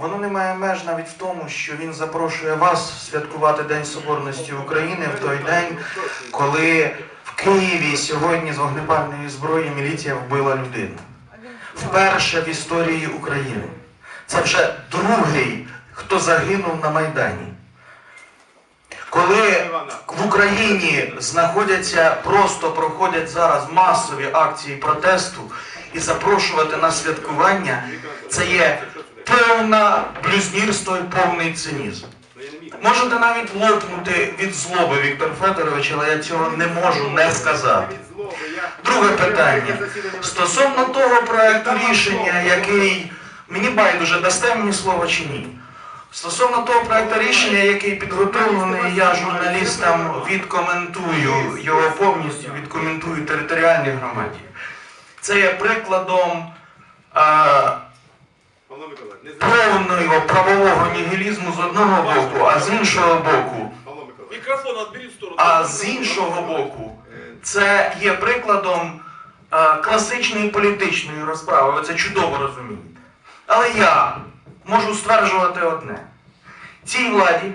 Воно не має меж навіть в тому, що він запрошує вас святкувати День Соборності України в той день, коли в Києві сьогодні з вогнепальної зброї міліція вбила людину. Вперше в історії України. Це вже другий, хто загинув на Майдані. Коли в Україні знаходяться, просто проходять зараз масові акції протесту і запрошувати на святкування, це є повне блюзнірство і повний цинізм. Можете навіть лопнути від злоби, Віктор Федорович, але я цього не можу не сказати. Друге питання. Стосовно того проекту рішення, який мені байдуже дасте мені слово чи ні. Стосовно того проекту рішення, який підготовлений, я журналістам відкоментую його повністю, відкоментую територіальній громаді. Це є прикладом а, Повного правового нігілізму з одного боку, а з іншого боку, Мікрофон відберіть в сторону. а з іншого боку, е, це є прикладом е, класичної політичної розправи. Ви це чудово розумієте. Але я можу стверджувати одне: цій владі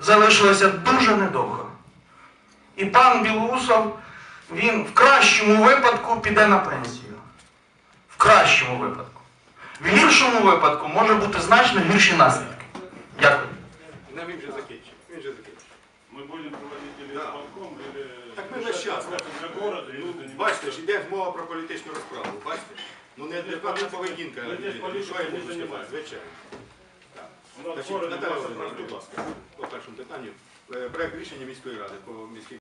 залишилося дуже недовго. І пан Білоусов, він в кращому випадку піде на пенсію. В кращому випадку. В гіршому випадку може бути значно гірші наслідки. Дякую. Не, він вже закінчив. Він вже закінчив. Мы будем проводить или Да. или... Так мы же щас. Для города, люди Бачите ж, йде мова про політичну розправу. Бачите? Ну не адекватна поведінка. Ми Що я не сказати? Звичайно. Наталя будь ласка, по першому питанню. Е, Проект рішення міської ради по міській